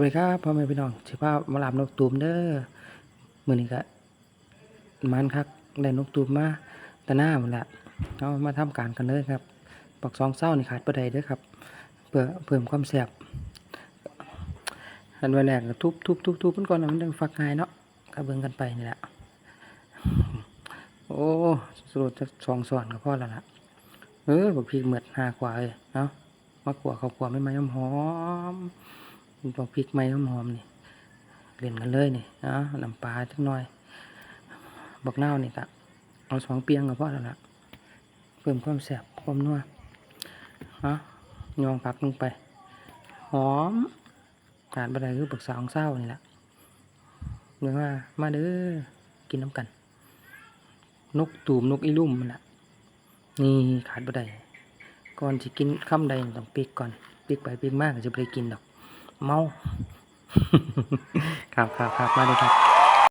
วัสดีครับพ่อแม่พี่น้องสิพามาลามนกตูมเด้อมือนี้ก็มันคักได้นกตูมมาต่หน้าหมดละเอามาทำการกันเลยครับปักสองเศร้านี่ขาดบ่ได้เด้อครับเพื่อเพิ่มความแซ่บอันวันแรกก็ทุบทุบทุบทุบมันก่อนนะมันจังฟักงายเนาะก็เบิ่งกันไปนี่แหละโอ้สรุปจะสองส่วนก็พอแล้วล่ะเออบักพริกเหมือดหากว่าเลยเนาะมาขัวข้าวขัวไม่ไหม้หอม ๆมันต้องพริกไหม้หอมๆนี่เล่นกันเลยนี่นะน้ำปลาจักหน่อย บักนานี่ก็เอาสองเปียงก็พอแล้วล่ะเพิ่มความแซ่บความนัวฮะยองผักลงไป หอมขาดบะไดคือบักสาของเศร้านี่แหละเรียกว่ามาเด้อกินน้ำกัน นกตูมนกอีลุ่มมันละนี่ขาดบะไดก่อนจะกินคำใดต้องปิกก่อนปิกไปปิกมากจะไปกินดอก เมา ครับครับครับมาเลยครับ